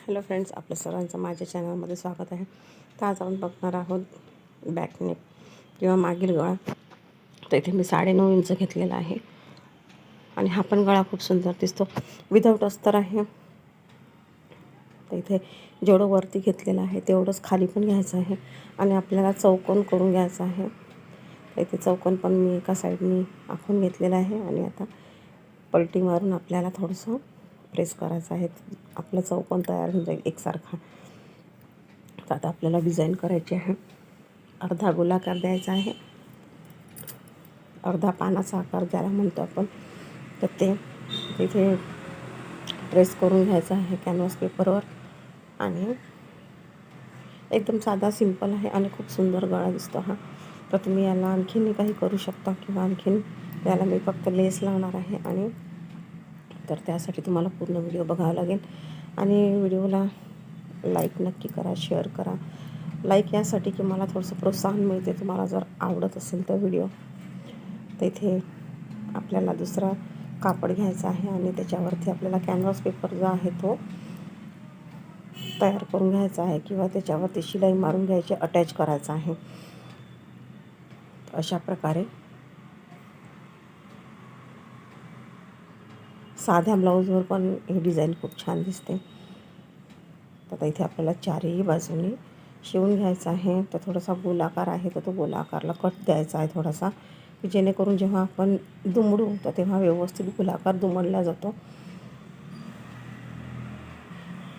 Hello friends आपल्या सर्वांचं माझ्या चॅनलमध्ये स्वागत आहे. तर आज आपण बघणार आहोत बॅकनेक किंवा मागील गळा. तर इथे मी साडेनऊ इंच घेतलेला आहे. आणि हा पण गळा खूप सुंदर दिसतो. विदाऊट अस्तर आहे. तर इथे जेवढं वरती घेतलेलं आहे तेवढंच खाली पण घ्यायचं आहे. आणि आपल्याला चौकोन करून घ्यायचं आहे. तर इथे चौकोन पण मी एका साईडनी आखून घेतलेलं आहे. आणि आता पलटी मारून आपल्याला थोडंसं प्रेस करायचा आहे. आपला चौकोन तयार होऊन जाईल एकसारखा. तर आता आपल्याला डिझाईन करायची आहे. अर्धा गोलाकार द्यायचा आहे. अर्धा पानाचा आकार ज्याला म्हणतो आपण. तर ते तिथे प्रेस करून घ्यायचं आहे कॅनव्हास पेपरवर आणि एकदम साधा सिंपल आहे आणि खूप सुंदर गळा दिसतो हा. तर तुम्ही याला आणखीन काही करू शकता किंवा आणखीन याला मी फक्त लेस लावणार आहे आणि तर त्यासाठी तुम्हाला पूर्ण व्हिडिओ बघावा लागेल. आणि व्हिडिओला लाईक नक्की करा शेअर करा. लाईक यासाठी की मला थोडंसं प्रोत्साहन मिळते तुम्हाला जर आवडत असेल तर व्हिडिओ. तर इथे आपल्याला दुसरा कापड घ्यायचा आहे आणि त्याच्यावरती आपल्याला कॅनव्हास पेपर जो आहे तो तयार करून घ्यायचा आहे किंवा त्याच्यावरती शिलाई मारून घ्यायची अटॅच करायचा आहे. अशा प्रकारे साध्या ब्लाऊजवर पण ही डिझाईन खूप छान दिसते. तर आता इथे आपल्याला चारही बाजूनी शिवून घ्यायचा आहे. तर थोडासा गोलाकार आहे तर तो गोलाकारला कट द्यायचा आहे थोडासा. की जेणेकरून जेव्हा आपण दुमडू तर तेव्हा व्यवस्थित गोलाकार दुमडला जातो.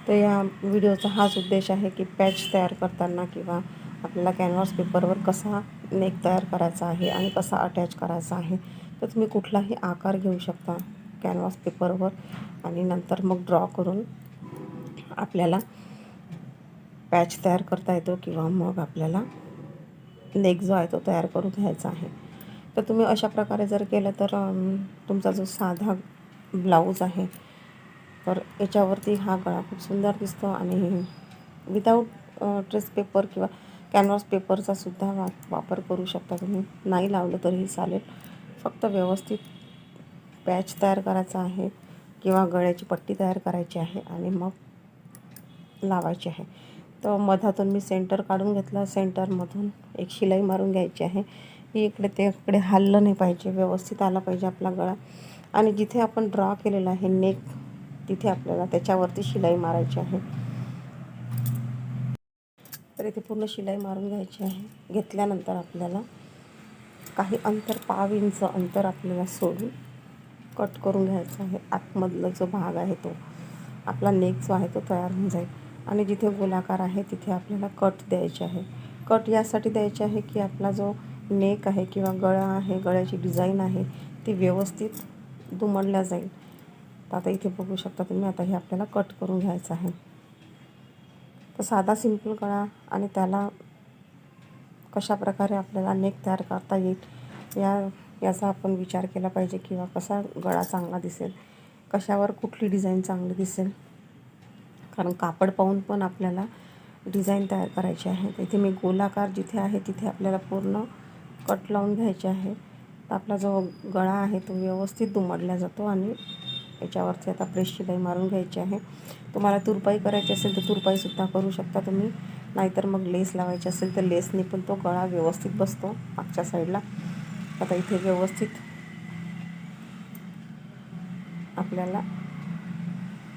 तर या व्हिडिओचा हाच उद्देश आहे की पॅच तयार करताना किंवा आपल्याला कॅनव्हास पेपरवर कसा नेक तयार करायचा आहे आणि कसा अटॅच करायचा आहे तर तुम्ही कुठलाही आकार घेऊ शकता. कॅनव्हास पेपरवर आणि नंतर मग ड्रॉ करून आपल्याला पॅच तयार करता येतो किंवा मग आपल्याला नेक जो आहे तो तयार करून घ्यायचा आहे. तर तुम्ही अशा प्रकारे जर केलं तर तुमचा जो साधा ब्लाऊज आहे तर याच्यावरती हा गळा खूप सुंदर दिसतो आणि विदाऊट ड्रेस पेपर किंवा कॅनव्हास पेपरचा सुद्धा वा वापर करू शकता तुम्ही. नाही लावलं तरीही चालेल. फक्त व्यवस्थित पॅच तयार करायचा आहे किंवा गळ्याची पट्टी तयार करायची आहे आणि मग लावायची आहे. तर मधातून मी सेंटर काढून घेतला. सेंटरमधून एक शिलाई मारून घ्यायची आहे. ही इकडे ते इकडे हल्लं नाही पाहिजे. व्यवस्थित आला पाहिजे आपला गळा. आणि जिथे आपण ड्रॉ केलेला आहे नेक तिथे आपल्याला त्याच्यावरती शिलाई मारायची आहे. तर इथे पूर्ण शिलाई मारून घ्यायची आहे. घेतल्यानंतर आपल्याला काही अंतर पाव इंच अंतर आपल्याला सोडून कट करून घ्यायचा आहे. आतमधला जो भाग आहे तो आपला नेक जो आहे तो तयार होऊन जाईल. आणि जिथे गोलाकार आहे तिथे आपल्याला कट द्यायचे आहे. कट यासाठी द्यायचे आहे की आपला जो नेक आहे किंवा गळा आहे गळ्याची डिझाईन आहे ती व्यवस्थित दुमडल्या जाईल. तर आता इथे बघू शकता तुम्ही आता हे आपल्याला कट करून घ्यायचं आहे. तर साधा सिंपल गळा आणि त्याला कशा प्रकारे आपल्याला नेक तयार करता येईल या याचा आपण विचार केला पाहिजे किंवा कसा गळा चांगला दिसेल कशावर कुठली डिझाईन चांगली दिसेल. कारण कापड पाहून पण आपल्याला डिझाईन तयार करायची आहे. तिथे इथे मी गोलाकार जिथे आहे तिथे आपल्याला पूर्ण कट लावून घ्यायचे आहे. तर आपला जो गळा आहे तो व्यवस्थित दुमडला जातो आणि याच्यावरती आता प्रेस शिलाई मारून घ्यायची आहे. तुम्हाला तुरपाई करायची असेल तर तुरपाईसुद्धा करू शकता तुम्ही. नाहीतर मग लेस लावायची असेल तर लेसने पण तो गळा व्यवस्थित बसतो मागच्या साईडला आता इथे व्यवस्थित आपल्याला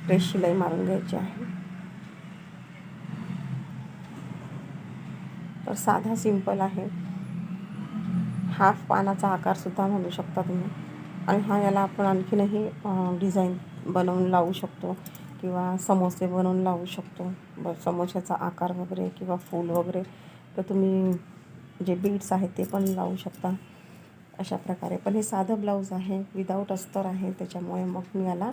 प्रेस शिलाई मारून घ्यायची आहे. तर साधा सिंपल आहे. हाफ पानाचा आकारसुद्धा म्हणू शकता तुम्ही. आणि हा याला आपण आणखीनही डिझाईन बनवून लावू शकतो किंवा समोसे बनवून लावू शकतो. ब समोशाचा आकार वगैरे किंवा फूल वगैरे तर तुम्ही जे बीड्स आहेत ते पण लावू शकता. अशा प्रकारे. पण हे साधं ब्लाऊज आहे विदाऊट अस्तर आहे त्याच्यामुळे मग मी याला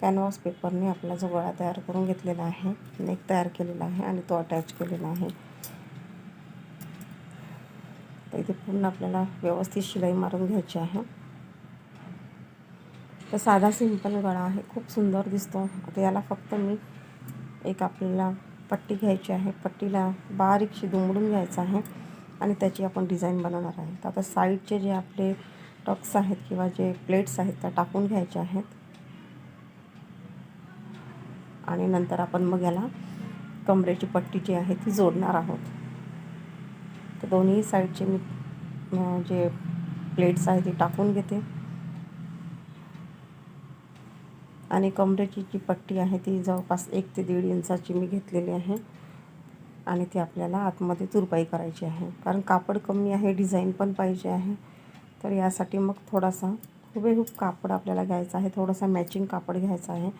कॅनव्हास पेपरने आपला जो गळा तयार करून घेतलेला आहे नेक तयार केलेला आहे आणि तो अटॅच केलेला आहे. तर इथे पूर्ण आपल्याला व्यवस्थित शिलाई मारून घ्यायची आहे. तर साधा सिंपल गळा आहे खूप सुंदर दिसतो. आता याला फक्त मी एक आपल्याला पट्टी घ्यायची आहे. पट्टीला बारीकशी दुमडून घ्यायचं आहे. आणि त्याची आपण डिझाईन बनवणार आहे. तर आता साईडचे जे आपले टक्स आहेत किंवा जे प्लेट्स आहेत त्या टाकून घ्यायच्या आहेत. आणि नंतर आपण मग याला कमरेची पट्टी जी आहे ती जोडणार आहोत. तर दोन्ही साईडचे मी जे प्लेट्स आहेत ती टाकून घेते. आणि कमरेची जी पट्टी आहे ती जवळपास एक ते दीड इंचाची मी घेतलेली आहे. आणि ती आपल्याला आतमध्ये तुरपाई करायची आहे. कारण कापड कमी आहे डिझाईन पण पाहिजे आहे. तर यासाठी मग थोडासा हुबेहूब कापड आपल्याला घ्यायचा आहे. थोडासा मॅचिंग कापड घ्यायचं आहे.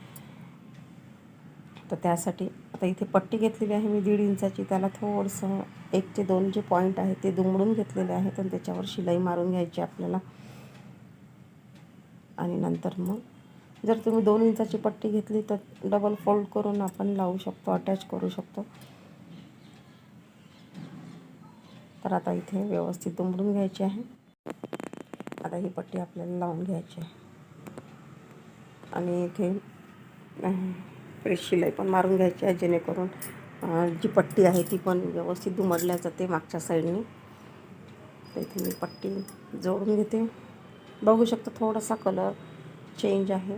तर त्यासाठी आता इथे पट्टी घेतलेली आहे मी दीड इंचाची. त्याला थोडंसं एक ते दोन जे पॉईंट आहेत ते दुमडून घेतलेले आहेत आणि त्याच्यावर शिलाई मारून घ्यायची आपल्याला. आणि नंतर मग जर तुम्ही दोन इंचाची पट्टी घेतली तर डबल फोल्ड करून आपण लावू शकतो अटॅच करू शकतो. तर आता इथे व्यवस्थित दुमडून घ्यायची आहे. आता ही पट्टी आपल्याला लावून घ्यायची आहे. आणि इथे प्रेस शिलाई पण मारून घ्यायची आहे जेणेकरून जी पट्टी आहे ती पण व्यवस्थित दुमडल्या जाते मागच्या साईडने. तर इथे मी पट्टी जोडून घेते. बघू शकता थोडासा कलर चेंज आहे.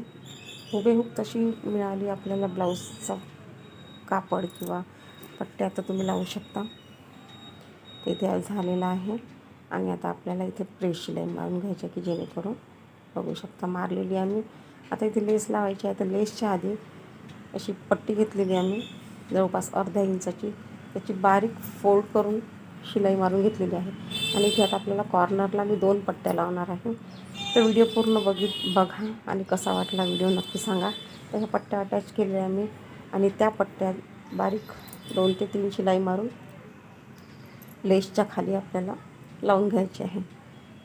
हुबेहूब तशी मिळाली आपल्याला ब्लाऊजचा कापड किंवा पट्ट्या आता तुम्ही लावू शकता. इथे झालेलं आहे. आणि आता आपल्याला इथे प्रेस शिलाई मारून घ्यायची की जेणेकरून बघू शकता मारलेली आम्ही. आता इथे लेस लावायची आहे. तर लेसच्या आधी अशी पट्टी घेतलेली आम्ही. जवळपास अर्ध्या इंचाची. त्याची बारीक फोल्ड करून शिलाई मारून घेतलेली आहे. आणि इथे आता आपल्याला कॉर्नरला मी दोन पट्ट्या लावणार आहे. तर व्हिडिओ पूर्ण बघित बघा. आणि कसा वाटला व्हिडिओ नक्की सांगा. तर ह्या पट्ट्या अटॅच केलेल्या आम्ही. आणि त्या पट्ट्या बारीक दोन ते तीन शिलाई मारून लेसच्या खाली आपल्याला लावून घ्यायची आहे.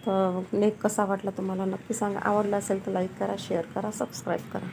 तर नेक कसा वाटला तुम्हाला नक्की सांगा. आवडला असेल तर लाईक करा शेअर करा सबस्क्राईब करा.